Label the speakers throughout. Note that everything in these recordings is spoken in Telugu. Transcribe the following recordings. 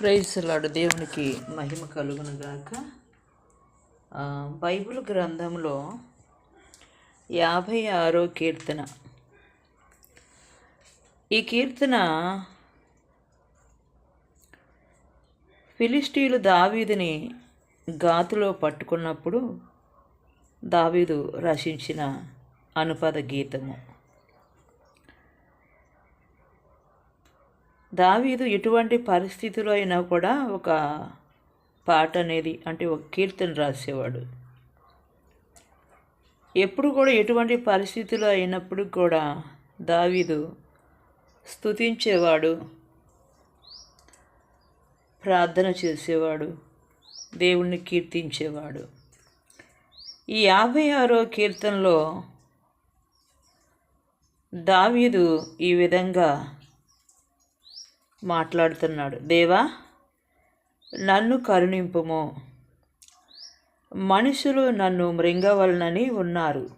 Speaker 1: ప్రైజ్లాడు దేవునికి మహిమ కలుగును గాక. బైబిల్ గ్రంథంలో యాభై ఆరో కీర్తన. ఈ కీర్తన ఫిలిస్టీలు దావీదుని గాతులో పట్టుకున్నప్పుడు దావీదు రచించిన అనుపద గీతము. దావీదు ఎటువంటి పరిస్థితిలో అయినా కూడా ఒక పాట అనేది అంటే ఒక కీర్తన రాసేవాడు. ఎప్పుడు కూడా ఎటువంటి పరిస్థితిలో అయినప్పుడు కూడా దావీదు స్తుతించేవాడు ప్రార్థన చేసేవాడు దేవుణ్ణి కీర్తించేవాడు. ఈ యాభై ఆరో కీర్తనలో దావీదు ఈ విధంగా మాట్లాడుతున్నాడు. దేవా నన్ను కరుణింపుము. మనుషులు నన్ను మృంగవలనని ఉన్నారు.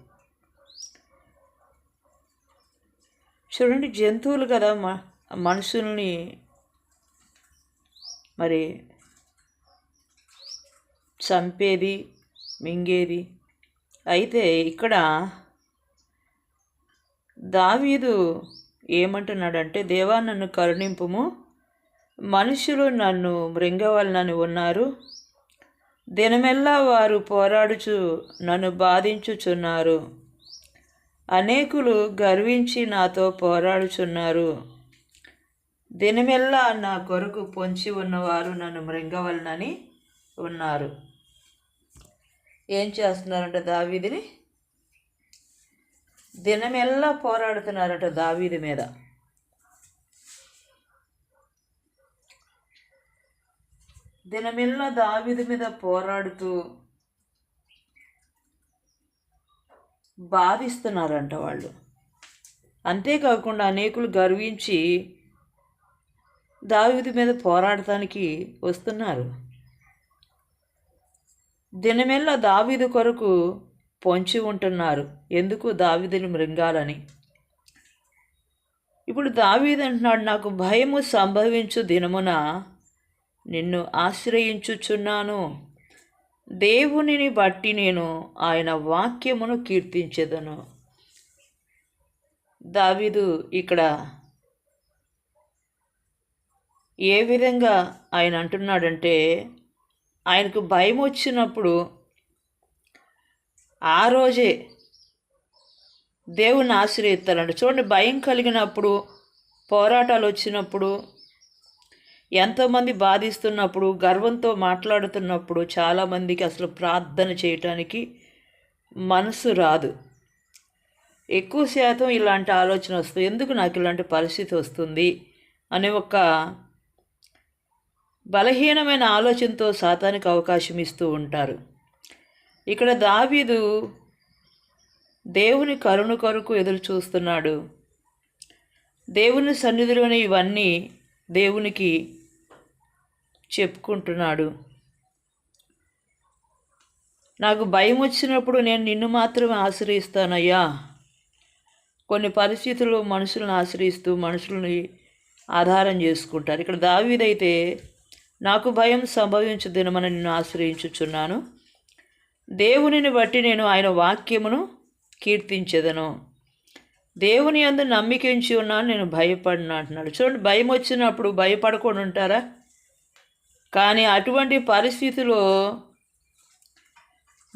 Speaker 1: చూడండి జంతువులు కదా మ మనుషుల్ని మరి చంపేది మింగేది. అయితే ఇక్కడ దావీదు ఏమంటున్నాడంటే దేవా నన్ను కరుణింపుము. మనుషులు నన్ను మృంగవలనని ఉన్నారు. దినమెల్లా వారు పోరాడుచు నన్ను బాధించుచున్నారు. అనేకులు గర్వించి నాతో పోరాడుచున్నారు. దినమెల్లా నా కొరకు పొంచి ఉన్నవారు నన్ను మృంగవలనని ఉన్నారు. ఏం చేస్తున్నారంటే దావీదిని? దినమెల్లా పోరాడుతున్నారట దావీది మీద. దినమెల్లా దావీది మీద పోరాడుతూ బాధిస్తున్నారంట వాళ్ళు. అంతేకాకుండా అనేకులు గర్వించి దావీది మీద పోరాడటానికి వస్తున్నారు. దినమెల్లా దావీదు కొరకు పొంచి ఉంటున్నారు. ఎందుకు దావీదుని మృంగాలని? ఇప్పుడు దావీదు అంటున్నాడు నాకు భయము సంభవించు దినమున నిన్ను ఆశ్రయించుచున్నాను. దేవునిని బట్టి నేను ఆయన వాక్యమును కీర్తించేదను. దావీదు ఇక్కడ ఏ విధంగా ఆయన అంటున్నాడంటే ఆయనకు భయం వచ్చినప్పుడు ఆ రోజే దేవుని ఆశ్రయిస్తారండి చూడండి భయం కలిగినప్పుడు పోరాటాలు వచ్చినప్పుడు ఎంతోమంది బాధిస్తున్నప్పుడు గర్వంతో మాట్లాడుతున్నప్పుడు చాలామందికి అసలు ప్రార్థన చేయటానికి మనసు రాదు. ఎక్కువ శాతం ఇలాంటి ఆలోచన వస్తుంది. ఎందుకు నాకు ఇలాంటి పరిస్థితి వస్తుంది? అనే ఒక బలహీనమైన ఆలోచనతో సాతానికి అవకాశం ఇస్తూ ఉంటారు. ఇక్కడ దావీదు దేవుని కరుణ కొరకు ఎదురు చూస్తున్నాడు. దేవుని సన్నిధిలోని ఇవన్నీ దేవునికి చెప్పుకుంటున్నాడు. నాకు భయం వచ్చినప్పుడు నేను నిన్ను మాత్రమే ఆశ్రయిస్తానయ్యా. కొన్ని పరిస్థితుల్లో మనుషులను ఆశ్రయిస్తూ మనుషులని ఆధారం చేసుకుంటారు. ఇక్కడ దావీదైతే నాకు భయం సంభవించదని దినమని నిన్ను ఆశ్రయించుచున్నాను. దేవునిని బట్టి నేను ఆయన వాక్యమును కీర్తించదను. దేవుని అందు నమ్మికించి ఉన్నాను నేను భయపడిన అంటున్నాడు. చూడండి భయం వచ్చినప్పుడు భయపడకుండా ఉంటారా? కానీ అటువంటి పరిస్థితిలో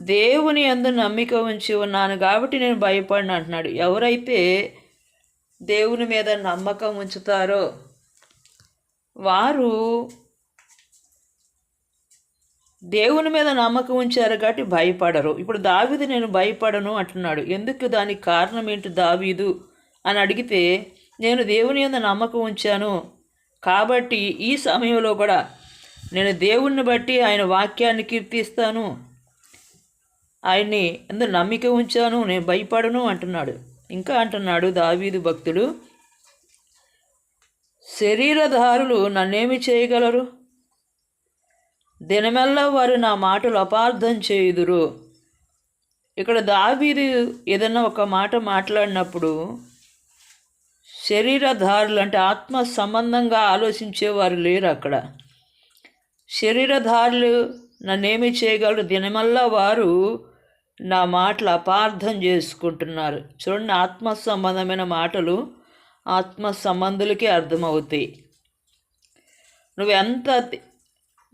Speaker 1: దేవుని అందు నమ్మిక ఉంచి ఉన్నాను కాబట్టి నేను భయపడిన అంటున్నాడు. ఎవరైతే దేవుని మీద నమ్మకం ఉంచుతారో వారు దేవుని మీద నమ్మకం ఉంచారు కాబట్టి భయపడరు. ఇప్పుడు దావీదు నేను భయపడను అంటున్నాడు. ఎందుకు దానికి కారణం ఏంటి దావీదు? అని అడిగితే నేను దేవుని మీద నమ్మకం ఉంచాను. కాబట్టి ఈ సమయంలో కూడా నేను దేవుణ్ణి బట్టి ఆయన వాక్యాన్ని కీర్తిస్తాను. ఆయన్ని ఎందు నమ్మిక ఉంచాను నేను భయపడను అంటున్నాడు. ఇంకా అంటున్నాడు దావీదు భక్తుడు శరీరధారులు నన్నేమి చేయగలరు? దినమెల్లా వారు నా మాటలు అపార్థం చేయుదురు. ఇక్కడ దావీదు ఏదైనా ఒక మాట మాట్లాడినప్పుడు శరీరధారులు అంటే ఆత్మ సంబంధంగా ఆలోచించేవారు లేరు అక్కడ. శరీరధారులు నన్నేమి చేయగలరు? దినమల్లా వారు నా మాటలు అపార్థం చేసుకుంటున్నారు. చూడండి ఆత్మ సంబంధమైన మాటలు ఆత్మ సంబంధులకి అర్థమవుతాయి. నువ్వు ఎంత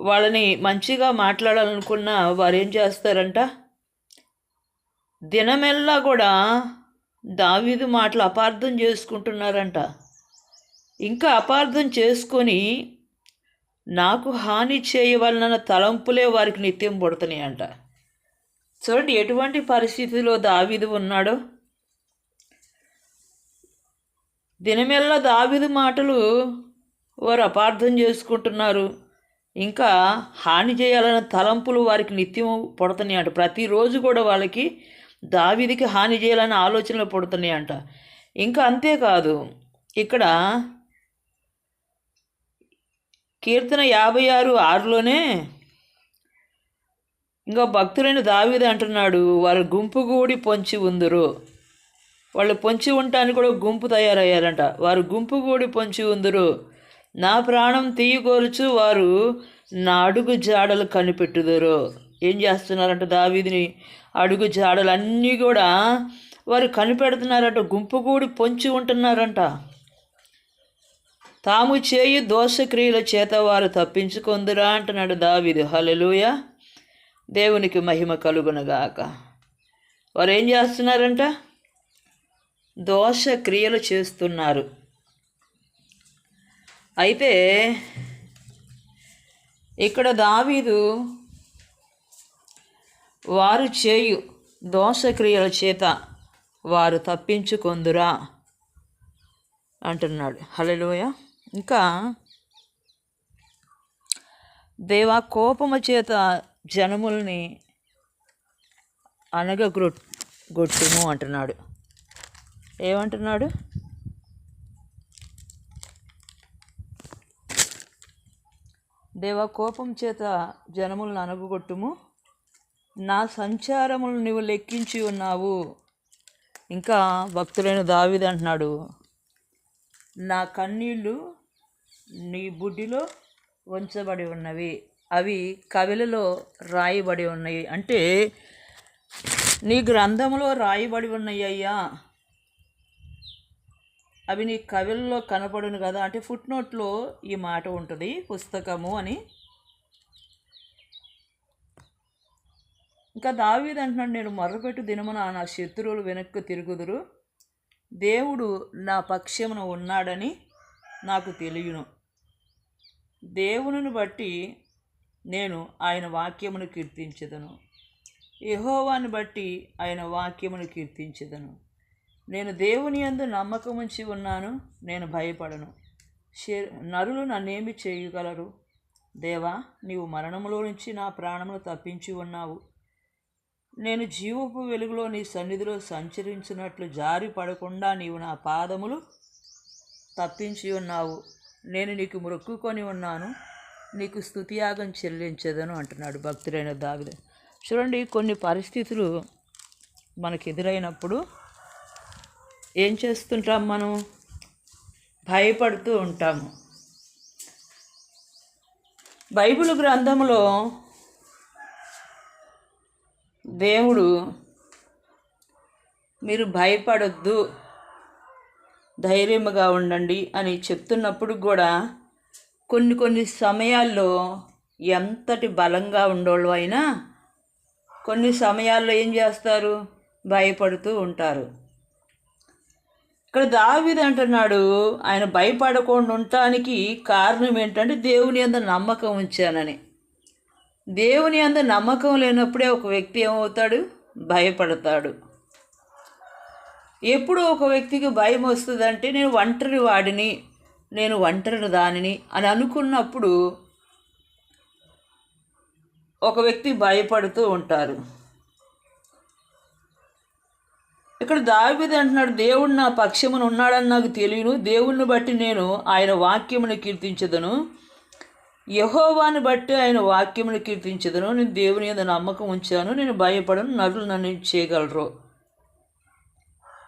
Speaker 1: వాళ్ళని మంచిగా మాట్లాడాలనుకున్న వారు ఏం చేస్తారంట? దినమెల్లా కూడా దావీదు మాటలు అపార్థం చేసుకుంటున్నారంట. ఇంకా అపార్థం చేసుకొని నాకు హాని చేయవలన తలంపులే వారికి నిత్యం పడుతున్నాయంట. అంట చూడండి ఎటువంటి పరిస్థితిలో దావీదు ఉన్నాడో. దినమెల్లా దావీదు మాటలు వారు అపార్థం చేసుకుంటున్నారు. ఇంకా హాని చేయాలన్న తలంపులు వారికి నిత్యం పుడుతున్నాయి అంట ప్రతిరోజు కూడా వాళ్ళకి దావిదికి హాని చేయాలనే ఆలోచనలు పడుతున్నాయి అంట ఇంకా అంతేకాదు ఇక్కడ కీర్తన యాభై ఆరు ఆరులోనే ఇంకా భక్తులైన దావిది అంటున్నాడు వాళ్ళ గుంపు కూడి పొంచి ఉందరు. వాళ్ళు పొంచి ఉండటానికి కూడా గుంపు తయారయ్యారంట. వారు గుంపు కూడి పొంచి ఉందరు. నా ప్రాణం తీయగోరుచు వారు నా అడుగు జాడలు కనిపెట్టుదరు. ఏం చేస్తున్నారంట దావీదిని? అడుగు జాడలు అన్నీ కూడా వారు కనిపెడుతున్నారంట గుంపు కూడి పొంచి ఉంటున్నారంట. తాము చేయి దోషక్రియల చేత వారు తప్పించుకొందురా అంటున్నాడు దావిది. హలలుయ దేవునికి మహిమ కలుగునగాక. వారు ఏం చేస్తున్నారంట? దోషక్రియలు చేస్తున్నారు. అయితే ఇక్కడ దావీదు వారు చేయు దోషక్రియల చేత వారు తప్పించుకొందురా అంటున్నాడు. హలోయ ఇంకా దేవా కోపము చేత జనముల్ని అనగగొట్టుము అంటున్నాడు. ఏమంటున్నాడు? దేవ కోపం చేత జనములను అనగొట్టుము నా సంచారములు నువ్వు లెక్కించి ఉన్నావు. ఇంకా భక్తులైన దావిది అంటున్నాడు నా కన్నీళ్ళు నీ బుడ్డిలో ఉంచబడి ఉన్నవి. అవి కవిలలో రాయబడి ఉన్నాయి. అంటే నీ గ్రంథంలో రాయబడి ఉన్నాయి అయ్యా. అవి నీ కవిల్లో కనపడును కదా అంటే ఫుట్ నోట్లో ఈ మాట ఉంటుంది పుస్తకము అని. ఇంకా దావీది అంటున్నాడు నేను మొర్రపెట్టు దినమున నా శత్రువులు వెనక్కు తిరుగుదురు. దేవుడు నా పక్షమున ఉన్నాడని నాకు తెలియను. దేవుని బట్టి నేను ఆయన వాక్యమును కీర్తించదను. యహోవాని బట్టి ఆయన వాక్యమును కీర్తించదను. నేను దేవుని యందు నమ్మకం ఉంచి ఉన్నాను నేను భయపడను. నరులు నన్నేమి చేయగలరు? దేవా నీవు మరణములో నుంచి నా ప్రాణమును తప్పించి ఉన్నావు. నేను జీవపు వెలుగులో నీ సన్నిధిలో సంచరించినట్లు జారి పడకుండా నీవు నా పాదములు తప్పించి ఉన్నావు. నేను నీకు మొక్కుకొని ఉన్నాను నీకు స్థుతియాగం చెల్లించదను అంటున్నాడు భక్తుడైన దావిద. చూడండి కొన్ని పరిస్థితులు మనకు ఎదురైనప్పుడు ఏం చేస్తుంటాం మనం? భయపడుతూ ఉంటాము. బైబిల్ గ్రంథంలో దేవుడు మీరు భయపడొద్దు ధైర్యముగా ఉండండి అని చెప్తున్నప్పుడు కూడా కొన్ని కొన్ని సమయాల్లో ఎంతటి బలంగా ఉండోళ్ళు అయినా కొన్ని సమయాల్లో ఏం చేస్తారు? భయపడుతూ ఉంటారు. ఇక్కడ దావిది అంటున్నాడు ఆయన భయపడకుండా ఉండటానికి కారణం ఏంటంటే దేవుని అంద నమ్మకం ఉంచానని. దేవుని అంద నమ్మకం లేనప్పుడే ఒక వ్యక్తి ఏమవుతాడు? భయపడతాడు. ఎప్పుడు ఒక వ్యక్తికి భయం వస్తుందంటే నేను ఒంటరి వాడిని నేను ఒంటరి దానిని అని అనుకున్నప్పుడు ఒక వ్యక్తి భయపడుతూ ఉంటారు. ఇక్కడ దావిది అంటున్నాడు దేవుడు నా పక్షమును ఉన్నాడని నాకు తెలియను. దేవుణ్ణి బట్టి నేను ఆయన వాక్యమును కీర్తించదను. యహోవాని బట్టి ఆయన వాక్యమును కీర్తించదను. నేను దేవుని మీద నమ్మకం ఉంచాను. నేను భయపడను. నరులు నన్ను చేయగలరు.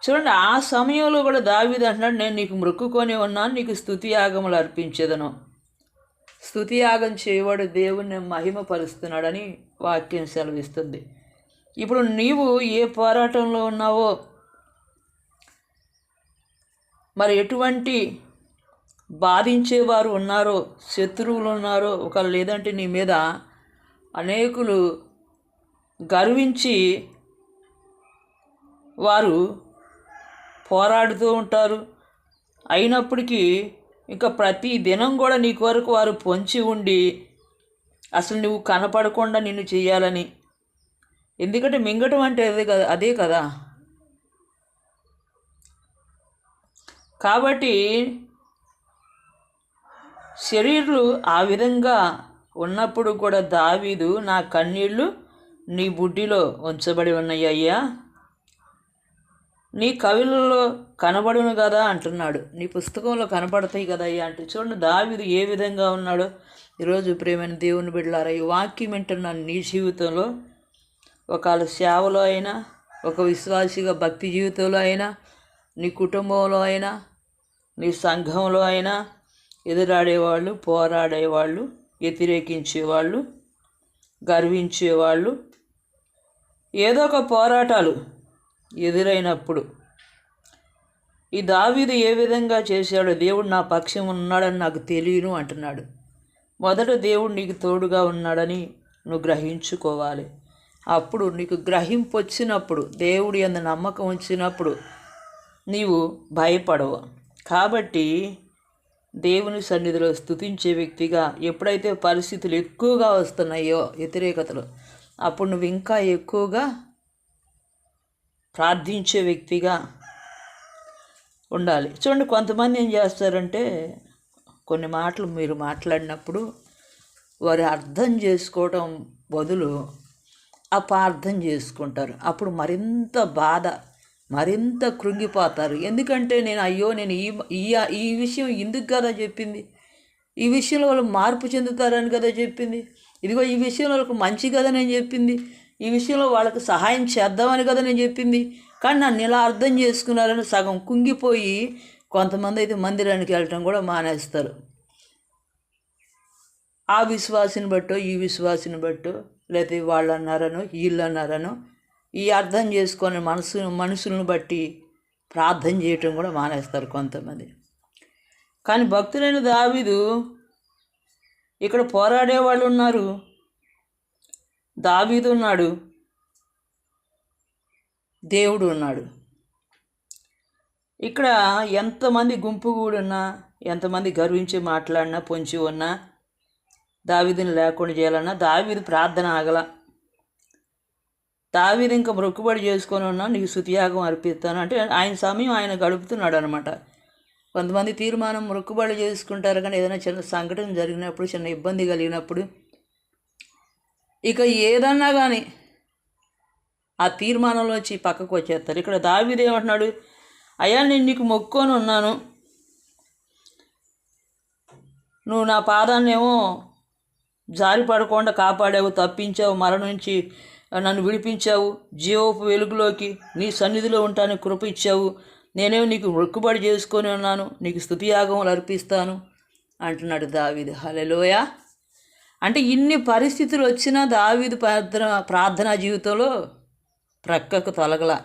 Speaker 1: చూడండి ఆ సమయంలో కూడా దావిది అంటున్నాడు నేను నీకు మృక్కుకొని ఉన్నాను. నీకు స్థుతి యాగములు అర్పించదను. స్థుతియాగం చేయవాడు దేవుణ్ణి మహిమపరుస్తున్నాడని వాక్యం సెలవిస్తుంది. ఇప్పుడు నీవు ఏ పోరాటంలో ఉన్నావో మరి ఎటువంటి బాధించేవారు ఉన్నారో శత్రువులు ఉన్నారో ఒక లేదంటే నీ మీద అనేకులు గర్వించి వారు పోరాడుతూ ఉంటారు. అయినప్పటికీ ఇంకా ప్రతి దినం కూడా నీ కొరకు వారు పొంచి ఉండి అసలు నువ్వు కనపడకుండా నిన్ను చేయాలని ఎందుకంటే మింగటం అంటే అదే కదా అదే కదా. కాబట్టి శరీరులు ఆ విధంగా ఉన్నప్పుడు కూడా దావీదు నా కన్నీళ్ళు నీ బుడ్డిలో ఉంచబడి ఉన్నాయి అయ్యా. నీ కవిలలో కనబడును కదా అంటున్నాడు. నీ పుస్తకంలో కనబడతాయి కదా అయ్యా అంటే చూడండి దావీదు ఏ విధంగా ఉన్నాడో. ఈరోజు ప్రేమైన దేవుని బిడ్డలారా ఈ వాక్యం వింటున్నాను నీ జీవితంలో ఒకళ్ళు సేవలో అయినా ఒక విశ్వాసిగా భక్తి జీవితంలో అయినా నీ కుటుంబంలో అయినా నీ సంఘంలో అయినా ఎదురాడేవాళ్ళు పోరాడేవాళ్ళు వ్యతిరేకించేవాళ్ళు గర్వించేవాళ్ళు ఏదో ఒక పోరాటాలు ఎదురైనప్పుడు ఈ దావీదు ఏ విధంగా చేశాడో దేవుడు నా పక్షం ఉన్నాడని నాకు తెలియను అంటున్నాడు. మొదట దేవుడు నీకు తోడుగా ఉన్నాడని నువ్వు గ్రహించుకోవాలి. అప్పుడు నీకు గ్రహింపు వచ్చినప్పుడు దేవుడి అందు నమ్మకం వచ్చినప్పుడు నీవు భయపడవు. కాబట్టి దేవుని సన్నిధిలో స్తుతించే వ్యక్తిగా ఎప్పుడైతే పరిస్థితులు ఎక్కువగా వస్తున్నాయో వ్యతిరేకతలు అప్పుడు నువ్వు ఇంకా ఎక్కువగా ప్రార్థించే వ్యక్తిగా ఉండాలి. చూడండి కొంతమంది ఏం చేస్తారంటే కొన్ని మాటలు మీరు మాట్లాడినప్పుడు వారు అర్థం చేసుకోవటం బదులు అపార్థం చేసుకుంటారు. అప్పుడు మరింత బాధ మరింత కృంగిపోతారు. ఎందుకంటే నేను అయ్యో నేను ఈ ఈ ఈ విషయం ఎందుకు కదా చెప్పింది? ఈ విషయంలో వాళ్ళు మార్పు చెందుతారని కదా చెప్పింది? ఇదిగో ఈ విషయంలో వాళ్ళకు మంచి కదా నేను చెప్పింది. ఈ విషయంలో వాళ్ళకి సహాయం చేద్దామని కదా నేను చెప్పింది. కానీ నన్ను ఇలా అర్థం చేసుకున్నారని సగం కుంగిపోయి కొంతమంది అయితే మందిరానికి వెళ్ళటం కూడా మానేస్తారు. ఆ విశ్వాసిని బట్టో ఈ విశ్వాసిని బట్టో లేకపోతే వాళ్ళు అన్నారనో వీళ్ళు ఈ అర్థం చేసుకొని మనసు మనుషులను బట్టి ప్రార్థన చేయటం కూడా మానేస్తారు కొంతమంది. కానీ భక్తులైన దావీదు ఇక్కడ పోరాడే వాళ్ళు ఉన్నారు. దావీదు ఉన్నాడు. దేవుడు ఉన్నాడు. ఇక్కడ ఎంతమంది గుంపు కూడున్నా ఎంతమంది గర్వించి మాట్లాడినా పొంచి ఉన్నా దావీదుని లేకుండా చేయాలన్నా దావీదు ప్రార్థన ఆగల. దావీదు ఇంకా మొక్కుబడి చేసుకొని ఉన్నా నీకు శుతియాగం అర్పిస్తాను. అంటే ఆయన సమయం ఆయన గడుపుతున్నాడు అనమాట కొంతమంది తీర్మానం మొక్కుబడి చేసుకుంటారు కానీ ఏదైనా చిన్న సంఘటన జరిగినప్పుడు చిన్న ఇబ్బంది కలిగినప్పుడు ఇక ఏదన్నా కానీ ఆ తీర్మానంలో వచ్చి పక్కకు వచ్చేస్తారు. ఇక్కడ దావీదు ఏమంటున్నాడు? అయ్యా నేను నీకు మొక్కొని ఉన్నాను. నువ్వు నా పాదాన్నేమో జారి పడకుండా కాపాడావు తప్పించావు మరణం నుంచి నన్ను విడిపించావు. జీవపు వెలుగులోకి నీ సన్నిధిలో ఉంటానికి కృప ఇచ్చావు నేనేమి నీకు మొక్కుబడి చేసుకొని ఉన్నాను. నీకు స్థుతియాగములు అర్పిస్తాను అంటున్నాడు దావీదు. హలలోయ అంటే ఇన్ని పరిస్థితులు వచ్చినా దావీదు ప్రార్థన ప్రార్థనా జీవితంలో ప్రక్కకు తొలగల.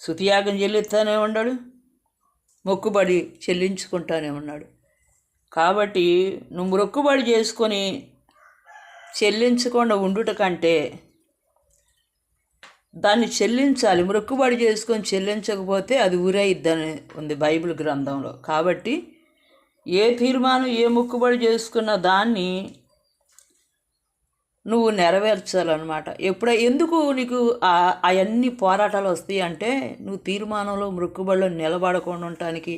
Speaker 1: శృతియాగం చెల్లిస్తానే ఉన్నాడు. మొక్కుబడి చెల్లించుకుంటానే ఉన్నాడు. కాబట్టి నువ్వు మొక్కుబడి చేసుకొని చెల్లించకుండా ఉండుట కంటే దాన్ని చెల్లించాలి. మొక్కుబడి చేసుకొని చెల్లించకపోతే అది ఊరైద్దని ఉంది బైబిల్ గ్రంథంలో. కాబట్టి ఏ తీర్మానం ఏ మొక్కుబడి చేసుకున్న దాన్ని నువ్వు నెరవేర్చాలన్నమాట. ఎప్పుడ ఎందుకు నీకు అవన్నీ పోరాటాలు వస్తాయి అంటే నువ్వు తీర్మానంలో మృక్కుబడిలో నిలబడకుండా ఉండటానికి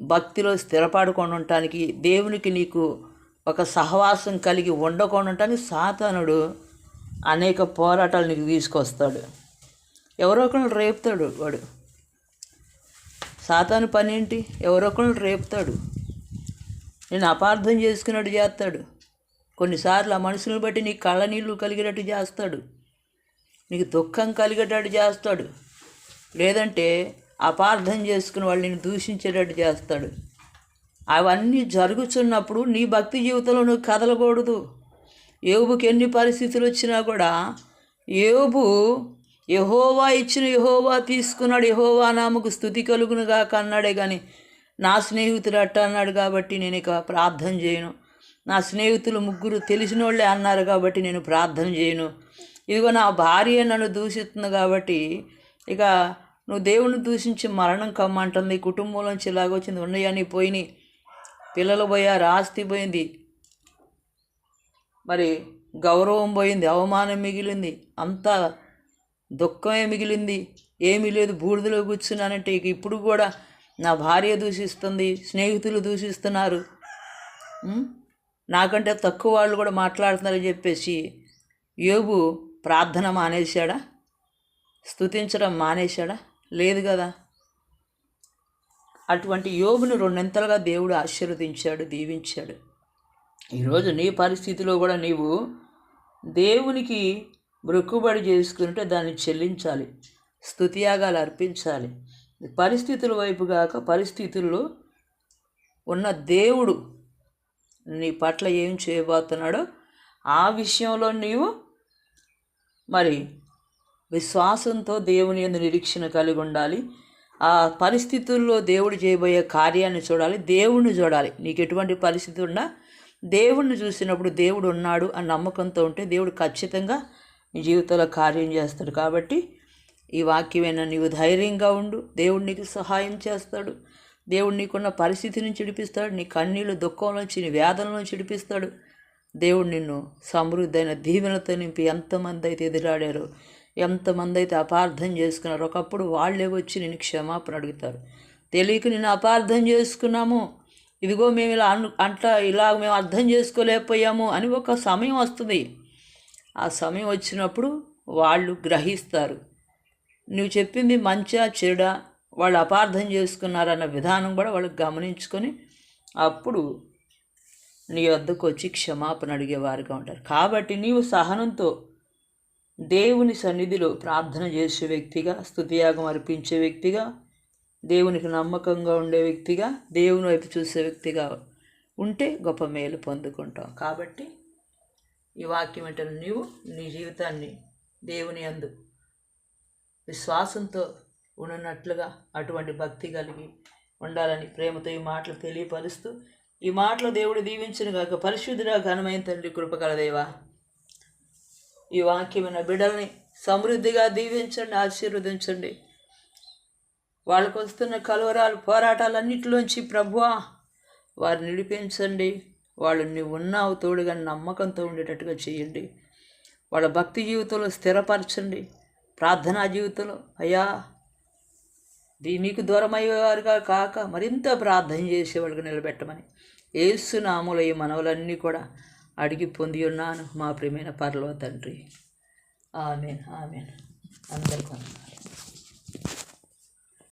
Speaker 1: భక్తిలో స్థిరపడకుండా ఉండటానికి దేవునికి నీకు ఒక సహవాసం కలిగి ఉండకుండా సాతానుడు అనేక పోరాటాలు నీకు తీసుకొస్తాడు. ఎవరో రేపుతాడు వాడు. సాతాను పని ఏంటి ఎవరో ఒకళ్ళు రేపుతాడు. నేను అపార్థం చేసుకున్నట్టు చేస్తాడు. కొన్నిసార్లు ఆ మనుషులను బట్టి నీ కళ్ళ నీళ్ళు కలిగేటట్టు చేస్తాడు. నీకు దుఃఖం కలిగేటట్టు చేస్తాడు. లేదంటే అపార్థం చేసుకుని వాళ్ళని దూషించేటట్టు చేస్తాడు. అవన్నీ జరుగుతున్నప్పుడు నీ భక్తి జీవితంలో నువ్వు కదలకూడదు. ఏబుకి ఎన్ని పరిస్థితులు వచ్చినా కూడా ఏబు యహోవా ఇచ్చిన యహోవా తీసుకున్నాడు. యహోవా నామకు స్థుతి కలుగునుగా కన్నాడే కానీ నా స్నేహితుడు అట్ట అన్నాడు కాబట్టి నేను ఇక ప్రార్థన చేయను. నా స్నేహితులు ముగ్గురు తెలిసిన వాళ్ళే అన్నారు కాబట్టి నేను ప్రార్థన చేయను. ఇదిగో నా భార్య నన్ను దూషిస్తుంది కాబట్టి ఇక నువ్వు దేవుణ్ణి దూషించి మరణం కమ్మంటుంది కుటుంబంలోంచి ఇలాగొచ్చింది ఉన్నాయని పోయినాయి పిల్లలు పోయారు ఆస్తి పోయింది. మరి గౌరవం పోయింది అవమానం మిగిలింది అంతా దుఃఖమే మిగిలింది ఏమీ లేదు బూడిదలో కూర్చున్నానంటే ఇక ఇప్పుడు కూడా నా భార్య దూషిస్తుంది స్నేహితులు దూషిస్తున్నారు. నాకంటే తక్కువ వాళ్ళు కూడా మాట్లాడుతున్నారని చెప్పేసి యోగు ప్రార్థన మానేశాడా? స్తుతించడం మానేశాడా? లేదు కదా. అటువంటి యోగును రెండింతలుగా దేవుడు ఆశీర్వదించాడు దీవించాడు. ఈరోజు నీ పరిస్థితిలో కూడా నీవు దేవునికి మొక్కుబడి చేసుకుంటే దాన్ని చెల్లించాలి స్తుతియాగాలు అర్పించాలి. పరిస్థితుల వైపు కాక పరిస్థితుల్లో ఉన్న దేవుడు నీ పట్ల ఏం చేయబోతున్నాడో ఆ విషయంలో నీవు మరి విశ్వాసంతో దేవుని యందు నిరీక్షణ కలిగి ఉండాలి. ఆ పరిస్థితుల్లో దేవుడు చేయబోయే కార్యాన్ని చూడాలి. దేవుణ్ణి చూడాలి. నీకు ఎటువంటి పరిస్థితి ఉన్నా దేవుణ్ణి చూసినప్పుడు దేవుడు ఉన్నాడు అని నమ్మకంతో ఉంటే దేవుడు ఖచ్చితంగా నీ జీవితంలో కార్యం చేస్తాడు. కాబట్టి ఈ వాక్యమైన నీవు ధైర్యంగా ఉండు. దేవుడు నీకు సహాయం చేస్తాడు. దేవుడు నీకున్న పరిస్థితిని చిడిపిస్తాడు. నీ కన్నీళ్ళు దుఃఖంలోంచి నీ వేదనలోంచి చిడిపిస్తాడు. దేవుడు నిన్ను సమృద్ధైన దీవెనతో నింపి ఎంతమంది అయితే ఎదురాడారో ఎంతమంది అయితే అపార్థం చేసుకున్నారు ఒకప్పుడు వాళ్ళే వచ్చి నేను క్షమాపణ అడుగుతారు. తెలియక నేను అపార్థం చేసుకున్నాము. ఇదిగో మేము ఇలా అను అంట ఇలా మేము అర్థం చేసుకోలేకపోయాము అని ఒక సమయం వస్తుంది. ఆ సమయం వచ్చినప్పుడు వాళ్ళు గ్రహిస్తారు. నువ్వు చెప్పింది మంచా చెడా వాళ్ళు అపార్థం చేసుకున్నారన్న విధానం కూడా వాళ్ళు గమనించుకొని అప్పుడు నీ వద్దకు వచ్చి క్షమాపణ అడిగేవారుగా ఉంటారు. కాబట్టి నీవు సహనంతో దేవుని సన్నిధిలో ప్రార్థన చేసే వ్యక్తిగా స్థుతియాగం అర్పించే వ్యక్తిగా దేవునికి నమ్మకంగా ఉండే వ్యక్తిగా దేవుని వైపు చూసే వ్యక్తిగా ఉంటే గొప్ప మేలు పొందుకుంటాం. కాబట్టి ఈ వాక్యం అంటే నీవు నీ జీవితాన్ని దేవుని అందు విశ్వాసంతో ఉన్నట్లుగా అటువంటి భక్తి కలిగి ఉండాలని ప్రేమతో ఈ మాటలు తెలియపరుస్తూ ఈ మాటలు దేవుడు దీవించిన కాక పరిశుద్ధుడా ఘనమైన తండ్రి కృపకలదేవా ఈ వాక్యమైన బిడల్ని సమృద్ధిగా దీవించండి ఆశీర్వదించండి. వాళ్ళకు వస్తున్న కలవరాలు పోరాటాలన్నిటిలోంచి ప్రభువా వారిని నిడిపించండి వాళ్ళు నువ్వు ఉన్నావు తోడుగా నమ్మకంతో ఉండేటట్టుగా చేయండి. వాళ్ళ భక్తి జీవితంలో స్థిరపరచండి. ప్రార్థనా జీవితంలో అయ్యా దీనికి దూరమయ్యేవారుగా కాక మరింత ప్రార్థన చేసేవాళ్ళకి నిలబెట్టమని. ఏసునాములు ఈ మనవులన్నీ కూడా అడిగి పొంది ఉన్నాను మా ప్రియమైన పర్లో తండ్రి ఆమెన్ ఆమెన్. అందరికీ